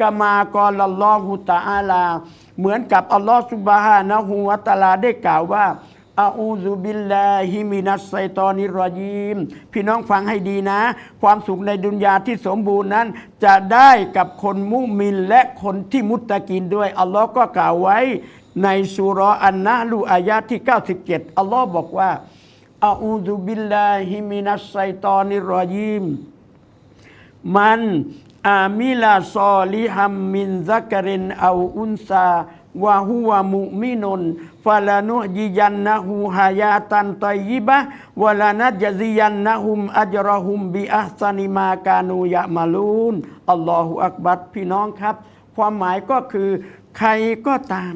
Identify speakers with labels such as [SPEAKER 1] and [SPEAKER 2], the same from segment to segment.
[SPEAKER 1] กามากอลัลอฮุตะอาลา เหมือนกับอัลลอฮฺสุบฮานะฮูวะตาลาได้กล่าวว่าอาอูซุบิลลาฮิมินัสไซตอนิรอยีม พี่น้องฟังให้ดีนะ ความสุขในดุนยาที่สมบูรณ์นั้น จะได้กับคนมุมินและคนที่มุตตะกินด้วย อัลลอฮ์ก็กล่าวไว้ในสุราะห์อันนะลูอายะที่ 97 อัลลอฮ์บอกว่าอาอูซุบิลลาฮิมินัสไซตอนิรรอยีม มัน อามิลาซอลิฮัมมินซักรินเอาอุนซาวะฮุวะมุมินุนฟาลานุยิยันนะฮูฮายาตันตอยยิบะวะลานัจซิยันนะฮุมอัจรอฮุมบิอัซานิมากานูยะมาลูนอัลลอฮฺอักบัรพี่น้องครับ ความหมายก็คือใครก็ตาม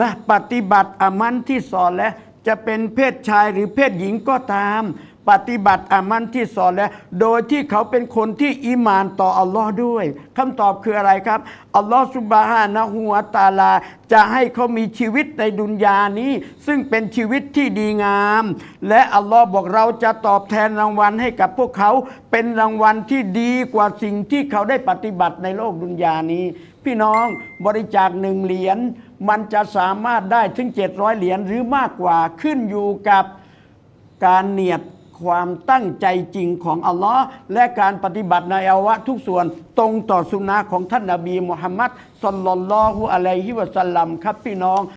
[SPEAKER 1] นะปฏิบัติอามันที่สอนแล้วจะเป็นเพศชายหรือเพศหญิงก็ตาม ปฏิบัติอามันที่สอนแล้ว โดยที่เขาเป็นคนที่อีมานต่ออัลลอฮ์ด้วยคำตอบคืออะไรครับ อัลลอฮ์สุบฮานะฮูวตาลา จะให้เขามีชีวิตในดุนยานี้ ซึ่งเป็นชีวิตที่ดีงาม และอัลลอฮ์บอกเราจะตอบแทนรางวัลให้กับพวกเขาเป็นรางวัลที่ดีกว่าสิ่งที่เขาได้ปฏิบัติในโลกดุนยานี้ พี่น้องบริจาคหนึ่งเหรียญมันจะสามารถได้ถึง 700 เหรียญหรือมากกว่าขึ้นอยู่กับการเนียด ความตั้งใจจริงของอัลลอฮ์และการปฏิบัติในอาวะทุกส่วนตรงต่อสุนนะของท่านนบีมุฮัมมัดสลลัลลอฮุอะลัยฮิวะสัลลัมครับพี่น้อง